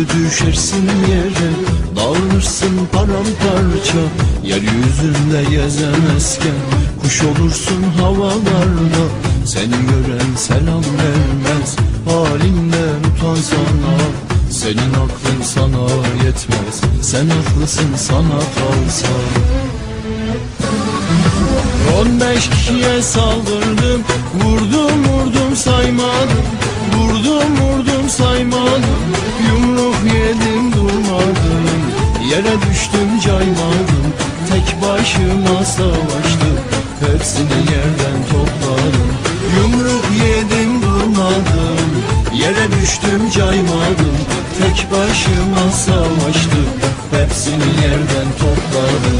Yüzüstü düşersin yere Dağılırsın paramparça. Yeryüzünde gezemezken Kuş olursun havalarda. Seni gören selam vermez Halinden utansana Senin aklın sana yetmez Sen haklısın sana kalsa. On beş kişiye saldırdım Yere düştüm caymadım Tek başıma savaştım. Hepsini yerden topladım. Yumruk yedim durmadım Yere düştüm caymadım Tek başıma savaştım. Hepsini yerden topladım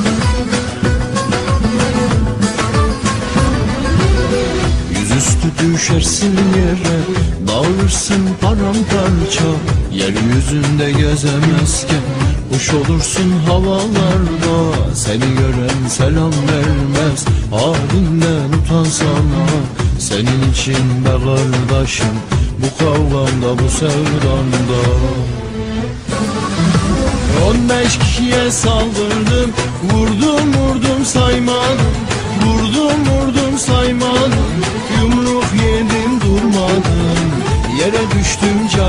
düşersin yere Dağılırsın paramparça. Yeryüzünde gezemezken Kuş olursun havalarda. Seni gören selam vermez Halinden utansana Senin için be kardeşim Bu kavgamda bu sevdanda. On beş kişiye saldırdım Vurdum vurdum saymadım. Vurdum vurdum saymadım